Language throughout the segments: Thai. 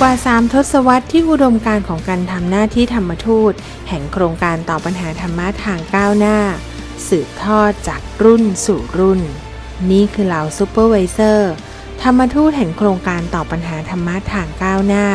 กว่า 3 ทศวรรษที่อุดมการของการทำหน้าที่ธรรมทูต แห่งโครงการต่อปัญหาธรรมะทางก้าวหน้า สืบทอดจากรุ่นสู่รุ่น นี่คือเหล่าซูเปอร์วิเซอร์ ธรรมทูตแห่งโครงการต่อปัญหาธรรมะทางก้าวหน้า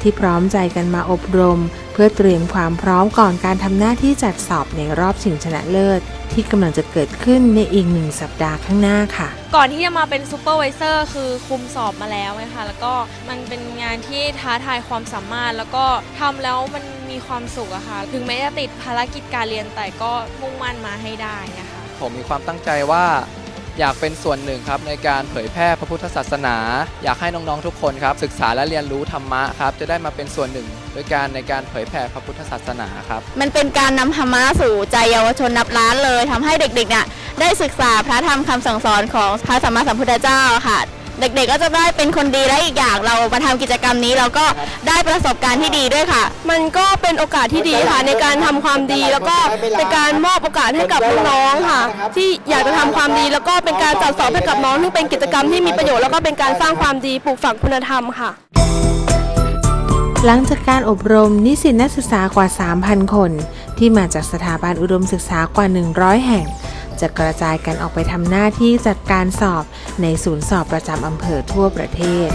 ที่พร้อมใจกันมาอบรม พื่อเตรียมความพร้อมก่อนการทำหน้าที่จัดสอบในรอบชิงชนะเลิศ ที่กำลังจะเกิดขึ้นในอีกหนึ่งสัปดาห์ข้างหน้าค่ะ ก่อนที่จะมาเป็นซูเปอร์ไวิเซอร์คือคุมสอบมาแล้วไงคะแล้วก็มันเป็นงานที่ท้าทายความสามารถ แล้วก็ทำแล้วมันมีความสุขอะค่ะ ถึงแม้จะติดภารกิจการเรียนแต่ก็มุ่งมั่นมาให้ได้นะคะผมมีความตั้งใจว่า อยากเป็นส่วนหนึ่งครับในการเผยแพร่พระพุทธศาสนา อยากให้น้องๆทุกคนครับศึกษาและเรียนรู้ธรรมะครับจะได้มาเป็นส่วนหนึ่งโดยการในการเผยแพร่พระพุทธศาสนาครับ มันเป็นการนำธรรมะสู่ใจเยาวชนนับล้านเลยทำให้เด็กๆเนี่ยได้ศึกษาพระธรรมคำสั่งสอนของพระสัมมาสัมพุทธเจ้าค่ะ เด็กๆก็จะได้เป็นคนดีและอีกอย่างเรามาทำกิจกรรมนี้เราก็ได้ประสบการณ์ที่ดีด้วยค่ะ มันก็เป็นโอกาสที่ดีค่ะในการทำความดีแล้วก็เป็นการมอบโอกาสให้กับน้องๆค่ะ ที่อยากจะทำความดีแล้วก็เป็นการจัดสอบให้กับน้องซึ่งเป็นกิจกรรมที่มีประโยชน์แล้วก็เป็นการสร้างความดีปลูกฝังคุณธรรมค่ะ หลังจากการอบรมนิสิตนักศึกษากว่า 3,000 คน ที่มาจากสถาบันอุดมศึกษากว่า 100 แห่ง จะกระจายกันออกไปทำหน้าที่จัดการสอบในศูนย์สอบประจำอำเภอทั่วประเทศ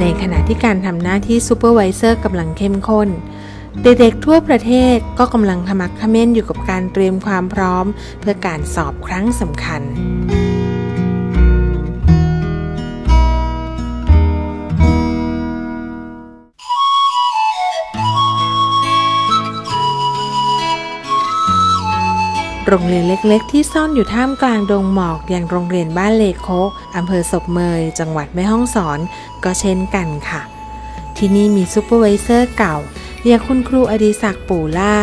ในขณะที่การทำหน้าที่ซูเปอร์ไวิเซอร์กำลังเข้มข้น เด็กๆทั่วประเทศก็กำลังขมักขม้นอยู่กับการเตรียมความพร้อม เพื่อการสอบครั้งสำคัญโรงเรียนเล็กๆ ที่ซ่อนอยู่ท่ามกลางดงหมอกอย่างโรงเรียนบ้านเลโคกอำเภอศพเมย จังหวัดแม่ฮ่องสอน ก็เช่นกันค่ะ ที่นี่มีซูเปอร์ไวิเซอร์เก่า อย่างคุณครูอดิศักดิ์ปู่ล่า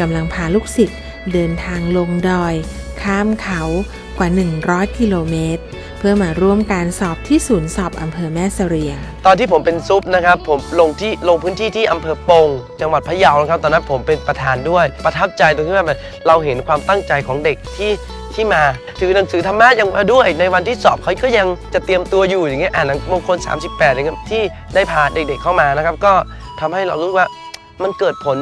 กำลังพาลูกศิษย์เดินทางลงดอย ข้ามเขากว่า 100 กิโลเมตร เพื่อมาร่วมการสอบที่ศูนย์สอบอำเภอแม่เสรียง ตอนที่ผมเป็นซุปนะครับ ผมลงที่ลงพื้นที่ที่อำเภอปง จังหวัดพะเยานะครับ ตอนนั้นผมเป็นประธานด้วย ประทับใจตรงที่ว่าเราเห็นความตั้งใจของเด็กที่ที่มาถือหนังสือธรรมะยังมาด้วย ในวันที่สอบเขาก็ยังจะเตรียมตัวอยู่อย่างเงี้ยอ่านมงคล 38อย่างเงี้ยที่ได้พาเด็กๆเข้ามานะครับ ก็ทำให้เรารู้ว่า มันเกิดผล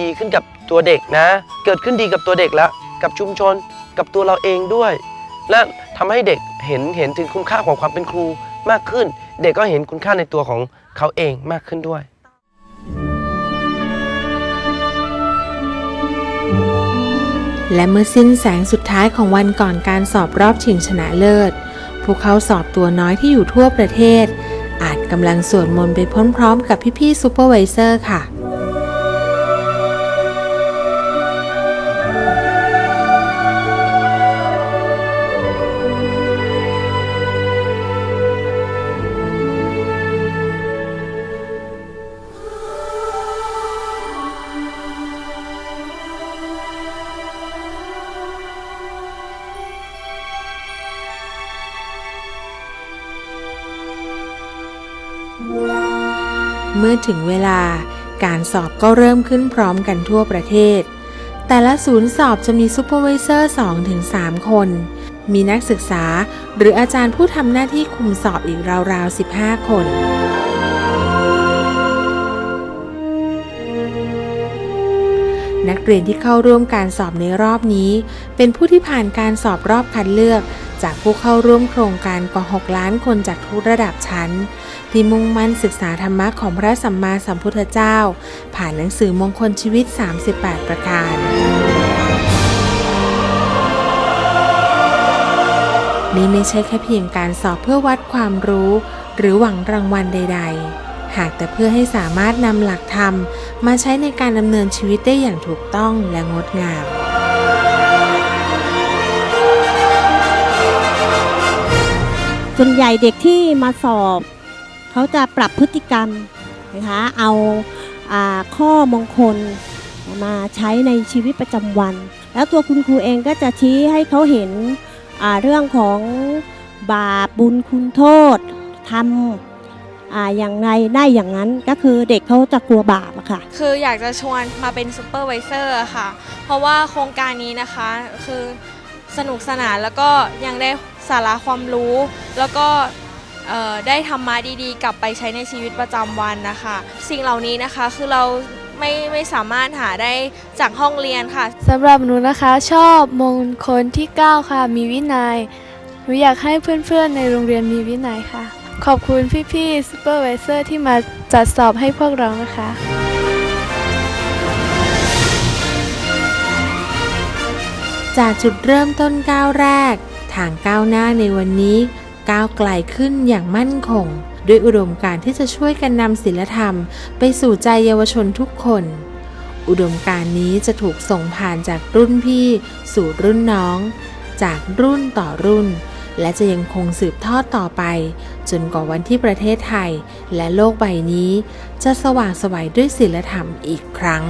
ดีขึ้นกับตัวเด็กนะ เกิดขึ้นดีกับตัวเด็กแล้วกับชุมชนกับตัวเราเองด้วย และทำให้เด็กเห็นเห็นถึงคุณค่าของความเป็นครูมากขึ้น เด็กก็เห็นคุณค่าในตัวของเขาเองมากขึ้นด้วยและเมื่อสิ้นแสงสุดท้ายของวันก่อนการสอบรอบชิงชนะเลิศผู้เข้าสอบตัวน้อยที่อยู่ทั่วประเทศ อาจกำลังสวดมนต์ไปพร้อมๆกับพี่ๆซูเปอร์ไวิเซอร์ค่ะ เมื่อถึงเวลา การสอบก็เริ่มขึ้นพร้อมกันทั่วประเทศ แต่ละศูนย์สอบจะมีซูเปอร์วิเซอร์ 2-3 คน มีนักศึกษาหรืออาจารย์ผู้ทำหน้าที่คุมสอบอีกราวๆ 15 คนนักเรียนที่เข้าร่วมการสอบในรอบนี้ เป็นผู้ที่ผ่านการสอบรอบคัดเลือก จากผู้เข้าร่วมโครงการกว่า 6 ล้านคนจากทุกระดับชั้น ที่มุ่งมั่นศึกษาธรรมะของพระสัมมาสัมพุทธเจ้า ผ่านหนังสือมงคลชีวิต 38 ประการนี่ไม่ใช่แค่เพียงการสอบเพื่อวัดความรู้ หรือหวังรางวัลใด ๆ หากแต่เพื่อให้สามารถนำหลักธรรม มาใช้ในการดำเนินชีวิตได้อย่างถูกต้องและงดงาม ส่วนใหญ่เด็กที่มาสอบ เขาจะปรับพฤติกรรมนะคะเอาอข้อมงคลมาใช้ในชีวิตประจำวัน แล้วตัวคุณครูเองก็จะชี้ให้เขาเห็นเรื่องของบาปบุญคุณโทษทอ่าอย่างไรได้อย่างนั้นก็คือเด็กเขาจะกลัวบาปอะค่ะ คืออยากจะชวนมาเป็นซูเปอร์ไวเซอร์ค่ะ เพราะว่าโครงการนี้นะคะคือสนุกสนานแล้วก็ยังได้สาระความรู้แล้วก็ ได้ธรรมะดีๆ กลับไปใช้ในชีวิตประจำวันนะคะ สิ่งเหล่านี้นะคะคือเราไม่ไม่สามารถหาได้จากห้องเรียนค่ะสำหรับหนูนะคะชอบมงคลที่ 9 ค่ะ มีวินัยหนูอยากให้เพื่อนๆ ในโรงเรียนมีวินัยค่ะ ขอบคุณพี่ๆซูเปอร์ไวเซอร์ที่มาจัดสอบให้พวกเรานะคะจากจุดเริ่มต้นก้าวแรก ทางก้าวหน้าในวันนี้ ก้าวไกลขึ้นอย่างมั่นคง ด้วยอุดมการที่จะช่วยกันนำศีลธรรม ไปสู่ใจเยาวชนทุกคน อุดมการนี้จะถูกส่งผ่านจากรุ่นพี่ สู่รุ่นน้อง จากรุ่นต่อรุ่น และจะยังคงสืบทอดต่อไป จนกว่าวันที่ประเทศไทย และโลกใบนี้ จะสว่างไสวัยด้วยศีลธรรมอีกครั้ง